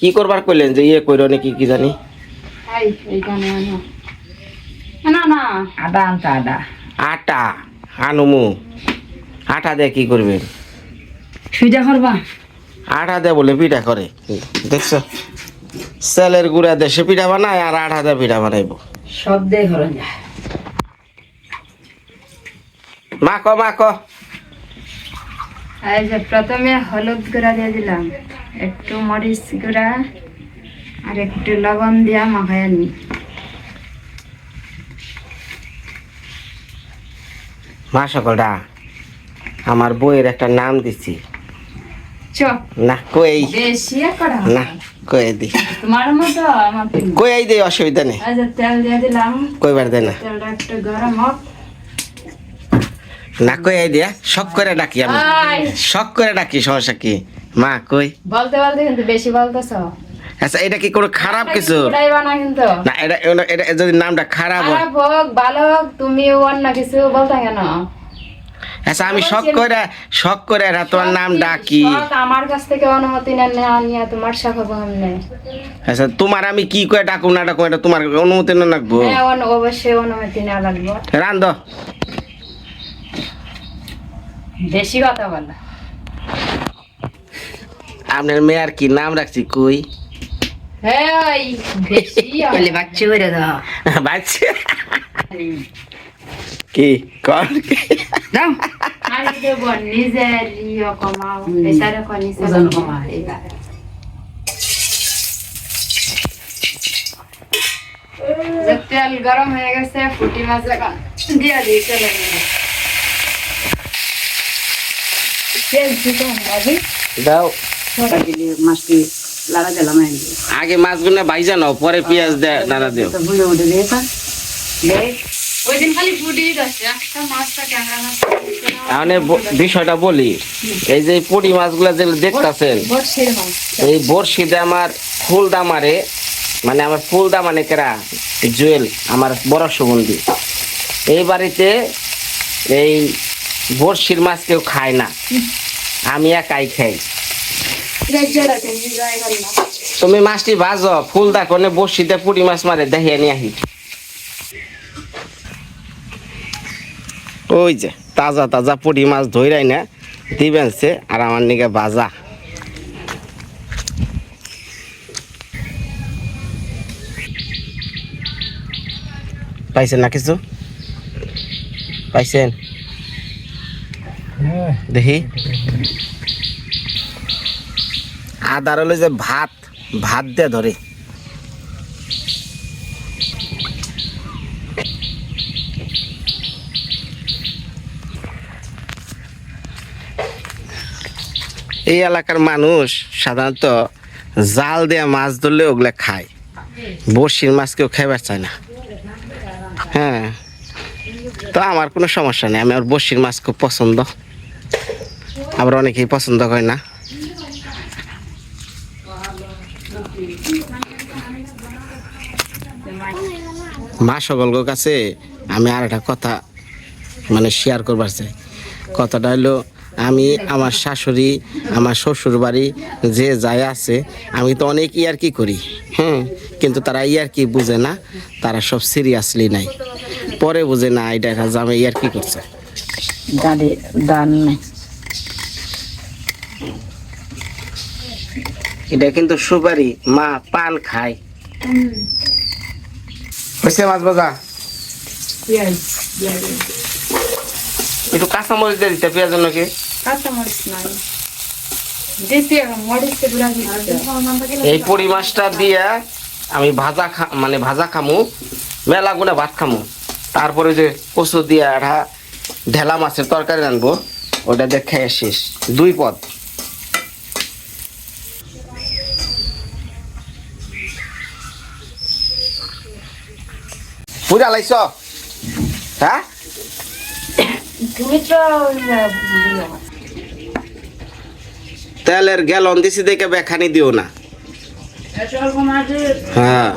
কি করবার কইলেন যে ইয়ে কইর নাকি কি জানি? এই এইখানে না না আনতে আটা আনুমু। আটা দিয়ে কি করবেন? সুজা করবা? আটা দিয়ে বলে পিঠা করে। দেখছ? সেলের গুঁড়া দেশে পিঠা বানায় আর আটা দিয়ে পিঠা বানাইবো। সব দিয়ে যায়। এই যে প্রথমে হলুদ গুঁড়া দিয়ে দিলাম। একটু মরিচ গুঁড়া আর একটু লবণ দিয়া আনি মা সকলটা আমার বইয়ের একটা নাম দিছি। চ। না কই? না কই দি? তোমার মতো কই দে অসুবিধা নেই। তেল দিয়ে দিলাম। কইবার দে না। তেলটা একটু গরম হোক। না কই আই দিয়া শখ করে ডাকি আমি। শখ করে ডাকি সমস্যা কি? মা কই? বলতে বলতে কিন্তু বেশি বলতেছ। আচ্ছা এটা কি কোনো খারাপ কিছু? না এটা এটা- যদি নামটা খারাপ হোক ভালো হোক তুমি অন্য কিছু বলতে কেন? আচ্ছা আমি শখ করে শখ করে এটা তোমার নাম ডাকি। আমার কাছ থেকে অনুমতি না নিয়ে তোমার শখ হব এমনি। আচ্ছা তোমার আমি কি করে ডাকুম না ডাকুম এটা তোমার অনুমতি না রাখব হ্যাঁ অবশ্যই অনুমতি নেওয়া লাগবে। রান্ধ। বেশি কথা বলা আপনার মেয়ের কি নাম রাখছি কই? বেশি পেলে বাচ্চা করে দাও। বাচ্চা? কি কর দাও। আর দেব নিজের ইয়ে কমাও। এটারে কনি ওজন কমাও। যে তেল গরম হয়ে গেছে ফুটি মাছ দিয়ে তেলে তেল দিতে হবে দাও। মাছটি লাড়া দিলাম আগে মাছগুলো ভাইজা পরে পেঁয়াজ দে নাড়া দিও। বিষয়টা বলি, এই যে পুঁটি মাছগুলো যেগুলো দেখতাছেন, এই বড়শিতে আমার ফুল দামারে মানে আমার ফুল দামানে কেরা জুয়েল, আমার বড় সুগন্ধি। এই বাড়িতে এই বড়শির মাছ কেউ খায় না। আমি একাই খাই। তুমি মাছটি ভাজো ফুল দা কোনে বড়শিতে পুঁটি মাছ মারে, দেখিয়ে নিয়ে আহি। ওই যে, তাজা তাজা পুঁটি মাছ ধইরাই না, দিবেন সে আর আমার নিকে ভাজা। পাইছেন না কিছু? পাইছেন? দেখি। আদার হলো যে ভাত ভাত দিয়ে ধরে। এই এলাকার মানুষ সাধারণত জাল দেয়া মাছ ধরলে ওগুলা খায়। বড়শির মাছ কেউ খাইবার চায় না। হ্যাঁ। তো আমার কোনো সমস্যা নেই, আমি আর বড়শির মাছ খুব পছন্দ। আবার অনেকেই পছন্দ করে না। মা সকলকে কাছে আমি আর একটা কথা মানে শেয়ার করবার চাই। কথাটা হলো, আমি আমার শাশুড়ি, আমার শ্বশুর বাড়ি যে যায় আছে, আমি তো অনেক ইয়ার কি করি হ্যাঁ কিন্তু তারা ইয়ার কি বুঝে না, তারা সব সিরিয়াসলি নাই। পরে বুঝে না, এটা একটা জামে ইয়ার কি করছে। দাদি দান এটা কিন্তু সুপারি মা পান খায়। হয়েছে মাছ ভাজা? একটু কাঁচামরিচ দিয়ে দিতে পেঁয়াজের নাকি? কাঁচা মরিচ নাই। এই পুরি মাছটা দিয়ে আমি ভাজা খা মানে ভাজা খামু মেলা গুনে ভাত খামু। তারপরে যে কচু দিয়ে একটা ঢেলা মাছের তরকারি রানবো ওটা দিয়ে খেয়ে শেষ। দুই পদ। পুরা লাইছ হ্যাঁ? তেলের গ্যালন দিছি দেখে বেখানি দিও না। হ্যাঁ।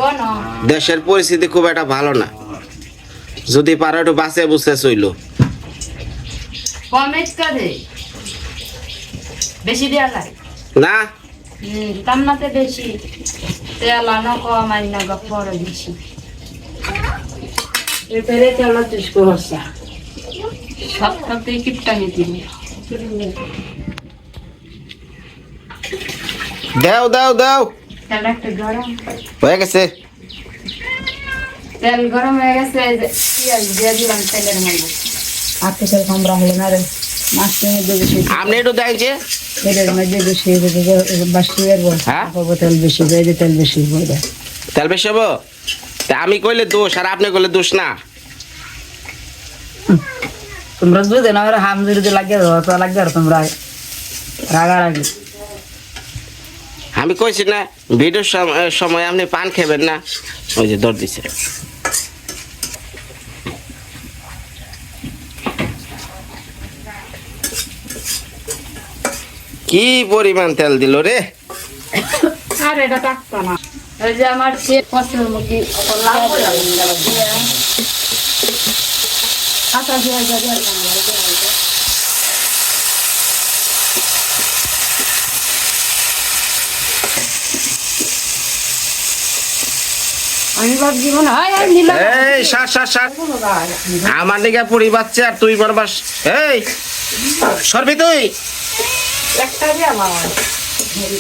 দেশের পরিস্থিতি খুব একটা ভালো না। যদি পারো একটু বাঁচে বুঝতে চইল। বেশি দেওয়া লাগে না হুম দিতাম না? তো বেশি। তেল আনো কম আনি গপ্পর বেশি। করছা সব সবটাই কিপটা নিতে দাও দাও দাও। গরম। হয়ে গেছে। তেল গরম হয়ে গেছে পেঁয়াজ দিয়ে দিলাম তেলের মধ্যে। আর তো রাখলে না রে। মাছটির মধ্যে বেশি আপনি একটু দেখছে তেলের মধ্যে বেশি বাসি এর হ্যাঁ? তেল বেশি তেল বেশি বলে তেল বেশি হব? আমি কইলে দোষ আর আপনি কইলে দোষ না। তোমরা বুঝে না হাম যদি লাগে তো লাগবে আর তোমরা রাগারাগি। আমি কইছি না ভিডিওর সম- সময় আপনি পান খাবেন না। ওই যে দর দিছে। কি পরিমাণ তেল দিল রে? আর এটা টাকতো না। যে আমার মুখি দিয়ে আমার দিকে পুরি বাচ্চা আর তুই বরবাস এই সরবি তুই। একটা দিয়ে আমার।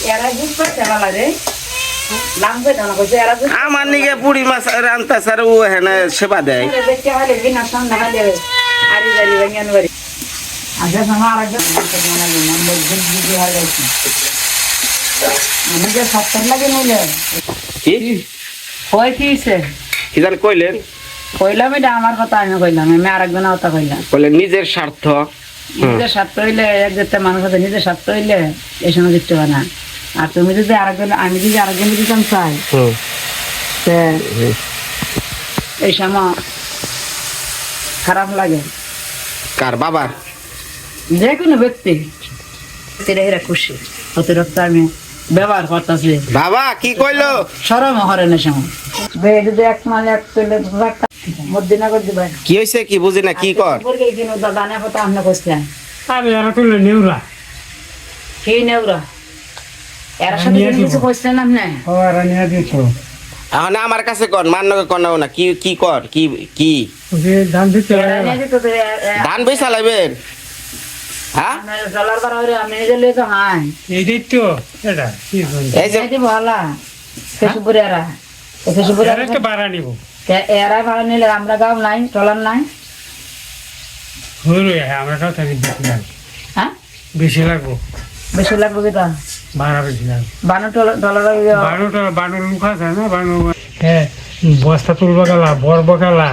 এরা রে। আমার নিকে পুরি মাছ রান্তা স্যার ও সেবা দেয়। বাড়ি আরেকজন কইলেন আমার কথা আমি কইলাম আমি আরেকজনের কথা কইলাম নিজের স্বার্থ। নিজের স্বার্থ হইলে এক মানুষ নিজের স্বার্থ হইলে এই সময় দেখতে হবে না। আর তুমি যদি আরেকজন আমি যদি আরেকজন দিতাম চাই এই সময় খারাপ লাগে। কার বাবার? যে কোনো ব্যক্তি। হেরা খুশি। অতিরিক্ত আমি ব্যবহার করতেছি। বাবা কি কইলো? সরম হরে না সময়। বে যদি এক মালে এক তুলে মধ্যে না দিবেন কি হয়েছে কি বুঝি না কি কর? দাদা কথা আপনি করছেন আরে এরা তো নেউরা। কি নেউরা। এর সাথে কিছু দিব। আপনি ও এরা নিয়ে দিত এখন আমার কাছে কর মান্নকে কর না কি কি কর কি কি? ধান হ্যাঁ। বার আমি নিজে তো তো এটা কি এই যে ভালা এরা। এরা বাড়া নিব। এরা ভাড়া নিলে আমরা গাও নাই টলার নাই। হইল আমরা তো থাকি হ্যাঁ? বেশি লাগবো। বেশি লাগবে কিটা ভাড়া বেশি লাগবে। বানো ডলার বারোটা বারো লোক আছে না? বারো হ্যাঁ বস্তা তুলবা গেলা বরব গেলা।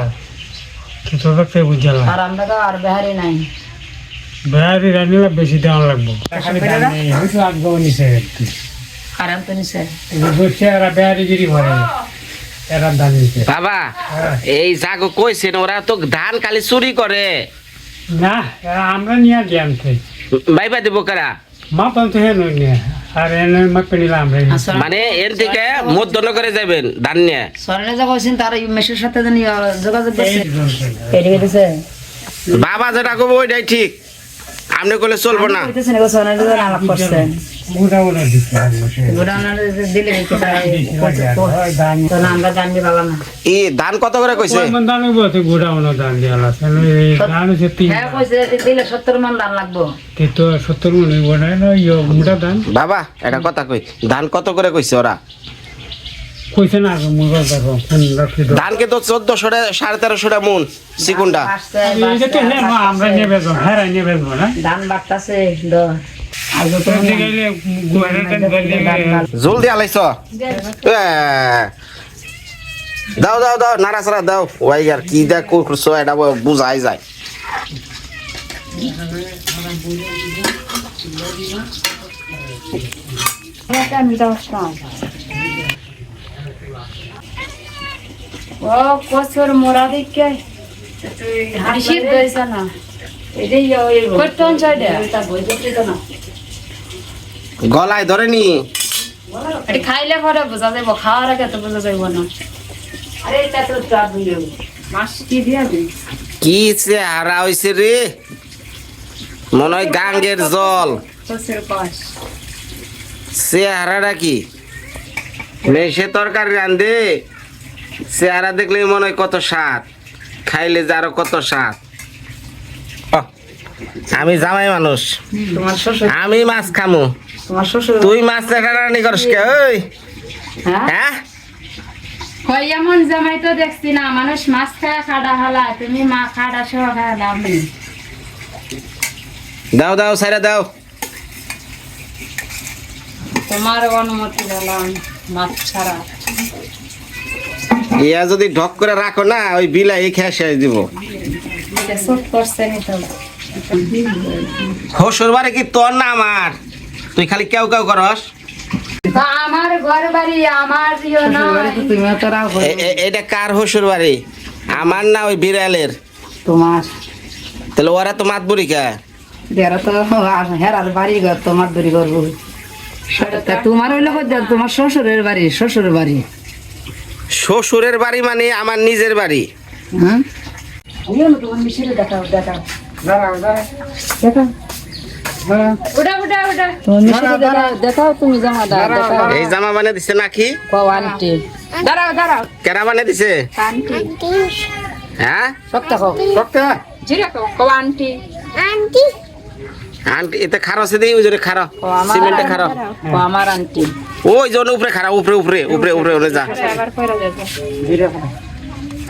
কিছু থাকতে বুঝালা আর আমরা বেহারি নাই। রানিলা বেশি লাগবো। আগ্রহ নিছে একটু। আর আমি তো নিছে এরা ভরে এরা ধান নিছে বাবা। এই জাগো কইছেন ওরা তো ধান খালি চুরি করে। না এরা আমরা নিয়ে জ্ঞান দিব কারা? মাপান তো হেন আর এনে মাপে নিলাম আমরা মানে এর থেকে মধ্যন করে যাবেন ধান নিয়ে সরলে যা কইছেন তার মেশের সাথে জানি যোগাযোগ এই করছে। জলছে। এদিকে দিছে বাবা যেটা কবো ওইটাই ঠিক। আপনি করলে চলবো না। কইতেছেন আলাপ মোটা মোটা দিচ্ছে আর বসে। গোটা ওনারে যে দিলে কি তাই দিছে, ওই আর, ধান। তো না আমরা জানি বাবা না কত করে কইছে মন দিয়া হচ্ছে তিন হ্যাঁ কইছে দিলে মন লাগবো তে তো মন মোটা। বাবা একটা কথা কই ধান কত করে কইছে ওরা আগে দেখো। ধানকে তো চোদ্দশো সাড়ে তেরোশো মন হ্যাঁ, আমরা নিয়ে বেচবো, হ্যাঁ, নিয়ে না? ধান বাড়তাছে জলদি আলাইছ। দাও দাও দাও নাড়াচাড়া দাও। ওই আর কি দেখ করছ এটা বুঝাই যায়। ও কচুর মোড়া না। সাইডে? গলায় ধরেনি এটা খাইলে পরে বোঝা যাব খাওয়ার আগে তো বোঝা যাইব না। আরে এটা তো চাপ মাছ কি দিয়া দিই? কি চেহারা হয়েছে রে? মনে হয় গাঙ্গের জল। চেহারাটা কি? মেশে তরকারি রান্ধে। চেহারা দেখলে মনে হয় কত স্বাদ। খাইলে যে আরও কত স্বাদ। আমি জামাই মানুষ। তোমার আমি মাছ খামু। তোমার তুই মাছ করিস কে? ওই। হ্যাঁ? হ্যাঁ? এমন জামাই তো দেখছি না। মানুষ মাছ খায় খাডা হালা। তুমি মা খাডা সহ খাওয়া দাও দাও সাইরা দাও। তোমার অনুমতি দিলাম মাছ ছাড়া। ইয়া যদি ঢক করে রাখো না ওই বিলাই খেয়ে শেষ দিব। হসুর বাড়ি কি তোর না আমার? তুই খালি কেউ কেউ করস? আমার ঘর বাড়ি আমার এটা কার হসুর বাড়ি? আমার না ওই বিড়ালের। তোমার তাহলে ওরা তো মাত বুড়ি কে? দেরা তো হেরার বাড়ি ঘর তোমার দূরি করব। তা তোমার হইল? তোমার শ্বশুরের বাড়ি শ্বশুরের বাড়ি। শ্বশুরের বাড়ি মানে আমার নিজের বাড়ি। হ্যাঁ? দেখাও দেখাও জামা দাও এই জামা বানিয়ে দিছে নাকি? দাঁড়াও দাঁড়াও। কেনা বানিয়ে দিছে? হ্যাঁ? সপ্তাহ আন্টি আন্টি এতে খারো সে দিই ওই জন্য খারো। সিমেন্টে খারো। আমার আন্টি ওই জন্য উপরে খারা উপরে উপরে উপরে উপরে উপরে যা।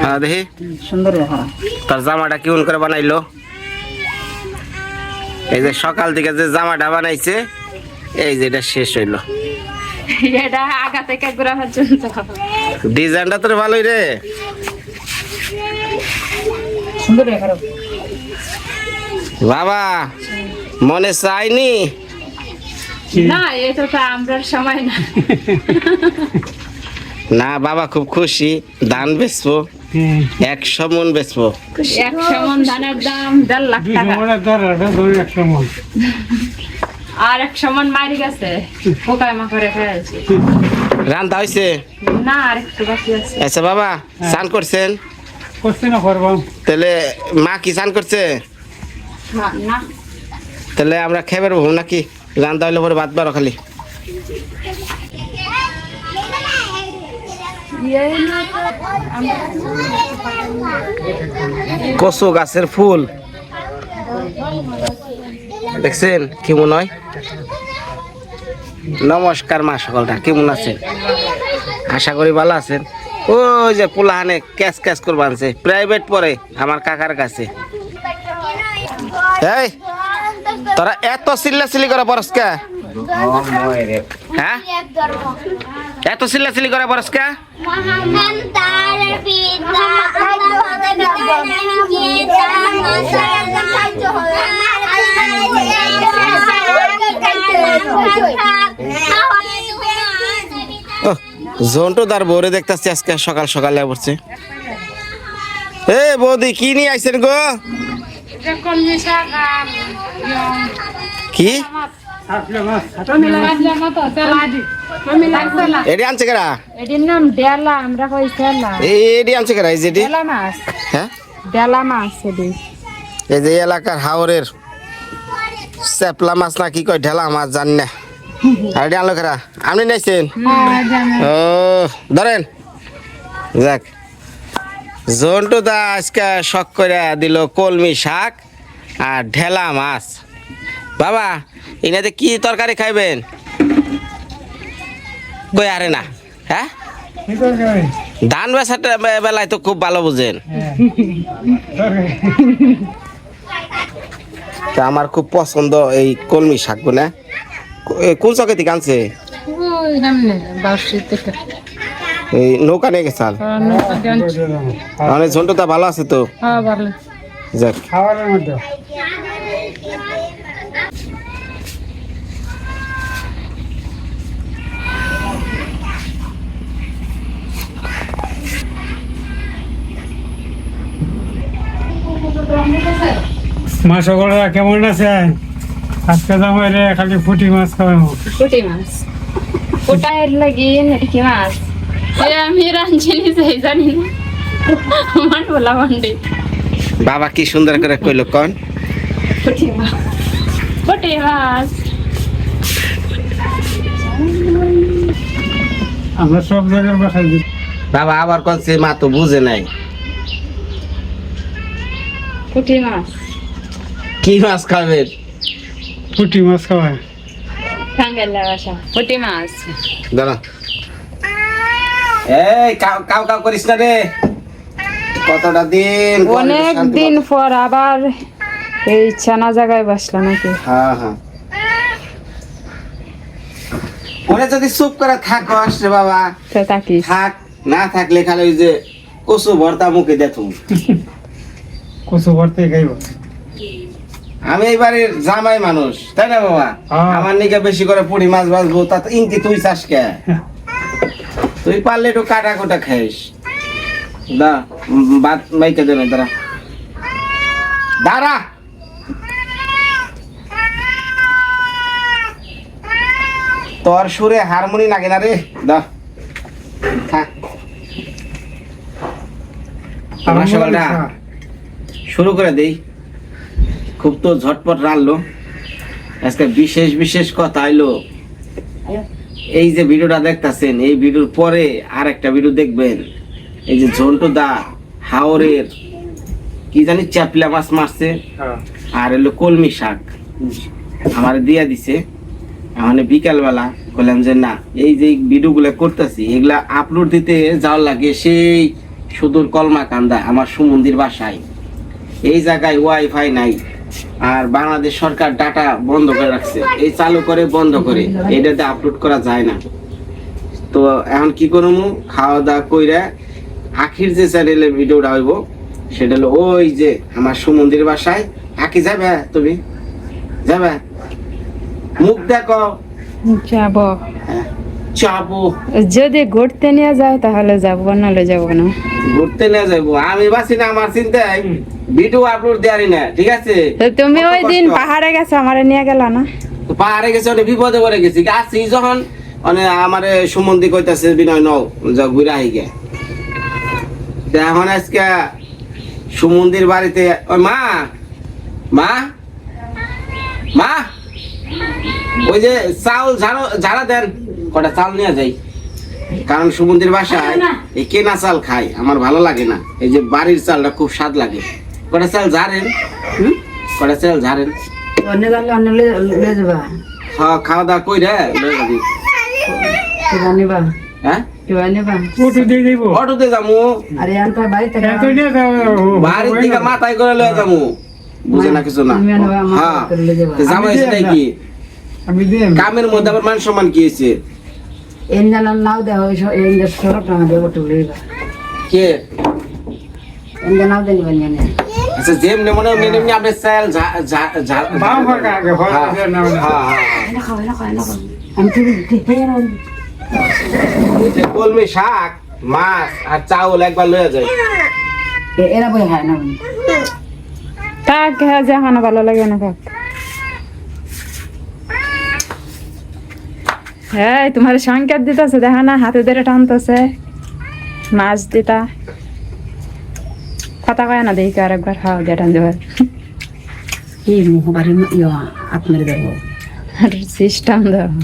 হ্যাঁ দেখি। সুন্দর তোর জামাটা কেমন করে বানাইলো? এই যে সকাল থেকে যে জামাটা বানাইছে এই যে এটা শেষ হইল। ডিজাইনটা তোর ভালোই রে। বাবা মনে চাইনি? না এটা তো আমরার সময় না। না বাবা খুব খুশি। ধান বেচবো। হ্যাঁ একশো মন বেচবো। একশো মন ধানের দাম দেড় লাখ টাকা। মন। আর একশো মন মারি গেছে। পোকায় মাকড়ে খেয়েছে রান্না হয়েছে না আর একটু বাকি আছে। আচ্ছা বাবা স্নান করছেন? করছি না করবাম তাহলে মা কি স্নান করছে? না না। তাহলে আমরা খেয়ে বেরবো নাকি? রান্না হইলে পরে বাদ বারো খালি। কচু গাছের ফুল। দেখছেন কেমন হয়? নমস্কার মা সকলটা, কেমন আছেন? আশা করি ভালো আছেন। ওই যে পোলাহানে ক্যাশ ক্যাশ করবা আনছে প্রাইভেট পড়ে আমার কাকার কাছে। এই তোরা এত চিল্লা চিল্লি করে পরস কে? হ্যাঁ? এত চিল্লা চিল্লি করে পরস কে? তার পিতা আমাদের পিতা মাতা ও জন্টু তার বউরে দেখতেছি আজকে সকাল সকালে পড়ছে। এ বৌদি, কি নিয়ে আইছেন গো? কি? এডি আনছে কেরা? এটির নাম ডেলা আমরা কই ডেলা? এই এডি আনছে কেরা? এই ডেলা মাছ। হ্যাঁ? ডেলা মাছ এটি এই যে এলাকার হাওরের চেপলা মাছ না কি কয় ঢেলা মাছ জানি না। আর এডি আনলো কেরা? আপনি নাইছেন? ও ধরেন। যাক। জন্টু দা আজকে শখ করে দিল কলমি শাক আর ঢেলা মাছ। বাবা এনাতে কি তরকারি খাইবেন? কই আরে না হ্যাঁ? ধান বেচাটা বে- বেলায় তো খুব ভালো বুঝেন। তা আমার খুব পছন্দ এই কলমি শাক শাকগুলো কোন চকে থেকে আনছে? এই নৌকা নিয়ে গেছাল মানে ঝন্টুটা ভালো আছে তো? হ্যাঁ ভালো। যাক। মা সকলরা কেমন আছে আজকে জামাই রে খালি ফুটি মাছ খাওয়াবো। পুটি মাছ। পুটায়ের লাগি কি মাছ? আমি রাঞ্জিনি সেই জানি না। আমার বলা মন্ডে বাবা কি সুন্দর করে কইল কন? পটে মাছ আমরা সব জায়গার বাসায় বাবা আবার কোন মা তো বুঝে নাই। পুঁটি মাছ কি মাছ খাবে? পুটি মাছ খাওয়া টাঙ্গাইলা মাছ দাঁড়া। এই কাউ কাউ কাউ করিস না রে। কতটা দিন অনেক দিন পর আবার এই ছানা জায়গায় বসলাম নাকি? হ্যাঁ হ্যাঁ। ওরে যদি চুপ করে থাকো বাবা। তাকি থাক না থাকলে খালি ওই যে কচু ভর্তা মুখে কচু ভরতে খাইব। আমি এই বাড়ির জামাই মানুষ তাই না বাবা? হ্যাঁ। আমার নিকে বেশি করে পুরি মাছ বাঁচবো তা তো ইনকি তুই চাস কে? তুই পারলে একটু কাটা কোটা খাইস। দা ভাত মাইকে দেবে দাঁড়া। দাঁড়া। তোর সুরে হারমোনি লাগে না রে। দা। সকালটা শুরু করে দেই। খুব তো ঝটপট রাখল আজকে বিশেষ বিশেষ কথা আইলো। এই যে ভিডিওটা দেখতাছেন এই ভিডিওর পরে আর একটা ভিডিও দেখবেন। এই যে ঝন্টু দা হাওরের কি জানি চ্যাপলা মাছ মারছে আর এলো কলমি শাক। আমার দিয়া দিছে। মানে বিকালবেলা বললাম যে না এই যে ভিডিওগুলো করতেছি এগুলা আপলোড দিতে যাওয়ার লাগে সেই সুদূর কলমা কান্দা আমার সুমন্দির বাসায়। এই জায়গায় ওয়াইফাই নাই। আর বাংলাদেশ সরকার ডাটা বন্ধ করে রাখছে। এই চালু করে, বন্ধ করে। এটাতে আপলোড করা যায় না। তো এখন কি করব খাওয়া দাওয়া কইরা আখির যে চ্যানেলের ভিডিওটা হইব, সেটা হলো ওই যে আমার সুমন্দির বাসায়। আকি যাবে তুমি? যাবে মুখ দেখো। যাব। চাপো যদি ঘুরতে নিয়ে যায় তাহলে যাব নাহলে যাব না। ঘুরতে নিয়ে যাব। আমি বাসি না আমার চিন্তায় ভিডিও আপলোড দেয়ারি না ঠিক আছে? তুমি ওই দিন পাহাড়ে গেছো আমারে নিয়ে গেল না? পাহাড়ে গেছে অনেক বিপদে পড়ে গেছি। আসছি যখন মানে আমার সুমন্দি কইতাছে বিনয় নও যা ঘুরে আহি গে এখন আজকে সুমন্দির বাড়িতে ওই মা মা ওই যে চাউল ঝাড়ো ঝাড়া দেন কটা চাল নিয়ে যাই। কারণ সুমন্দির বাসায় এই কেনা চাল খাই আমার ভালো লাগে না। এই যে বাড়ির চালটা খুব স্বাদ লাগে। কটা চাল ঝাড়েন? হুম? কটা চাল ঝাড়েন? যাবা। হ্যাঁ খাওয়া দাওয়া কই রে? লয়ে যাবি। কেবা নিবা। হ্যাঁ? অটোতে বাড়ির দিকে মাথায় করে লয়ে যামু বুঝে না কিছু না। হ্যাঁ। যাবা। সেটাই কি কামের মধ্যে আবার মান সম্মান কি হয়েছে? এন নাও দেওয়া হয়েছে এন যে সরব টাকা দেবো তো লইবা কে? দেনি বানিয়ে আচ্ছা যেমনি মনে হয় এমনি আপনি চাল ঝা- ঝা- ঝা- বাম ফাঁকা আগে, হয় হ্যাঁ, না। হ্যাঁ, হ্যাঁ, আমি তো দেখতে হ্যাঁ। এই যে কলমি শাক মাছ আর চাউল একবার লয়ে যায় এরা বই খায় না। তাক যখন ভালো লাগে না কাক হ্যাঁ তোমার সংকেত দিতেছে দেখা না হাতে ধরে টানতেছে। মাছ দিতা। কথা কয় না দেখি আর একবার খাওয়া দিয়ে টান দেবার আপনার দেবো। সিস্টেম দাও।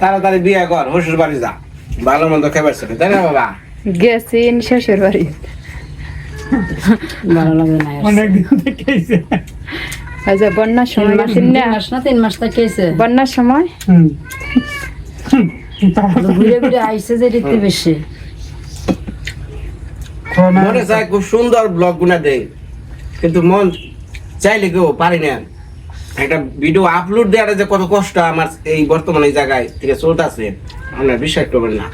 তাড়াতাড়ি বিয়ে কর শ্বশুর বাড়ি যা। ভালো মন্দ খাবার ছিল তাই না বাবা? গেছি শ্বশুর বাড়ি। ভালো লাগে না অনেক দিন দেখেছে ওই যে বন্যার সময় মাস তিন না? মাস না তিন মাস থেকে এসে বন্যার সময়? হুম। ঘুরে ঘুরে আইসে যে দিতে বেশি। মনে চায় খুব সুন্দর ব্লগ গুনা দেয় কিন্তু মন চাইলে কেউ পারি না। একটা ভিডিও আপলোড দেওয়াটা যে কত কষ্ট আমার এই বর্তমানে এই জায়গায় থেকে চলতেছে আমরা বিশ্বাস করবেন না।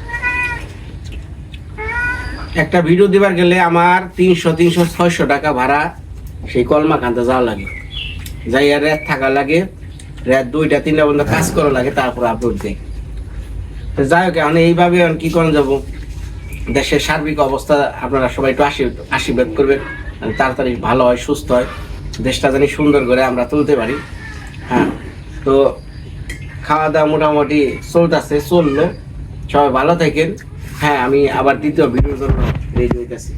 একটা ভিডিও দিবার গেলে আমার তিনশো তিনশো ছয়শো টাকা ভাড়া সেই কলমা কান্দা যাওয়া লাগে। যাই আর রাত থাকা লাগে, রাত দুইটা, তিনটা পর্যন্ত কাজ করা লাগে, তারপর আপলোড দেয়। তো যাই হোক, এখন এইভাবে কি করা যাব? দেশের সার্বিক অবস্থা, আপনারা সবাই একটু আশীর্বাদ করবেন তাড়াতাড়ি ভালো হয়, সুস্থ হয়। দেশটা জানি সুন্দর করে আমরা তুলতে পারি। হ্যাঁ তো খাওয়া দাওয়া মোটামুটি চলতেছে, চলল। সবাই ভালো থাকেন। হ্যাঁ আমি আবার দ্বিতীয় ভিডিওর জন্য রেডি হইতেছি।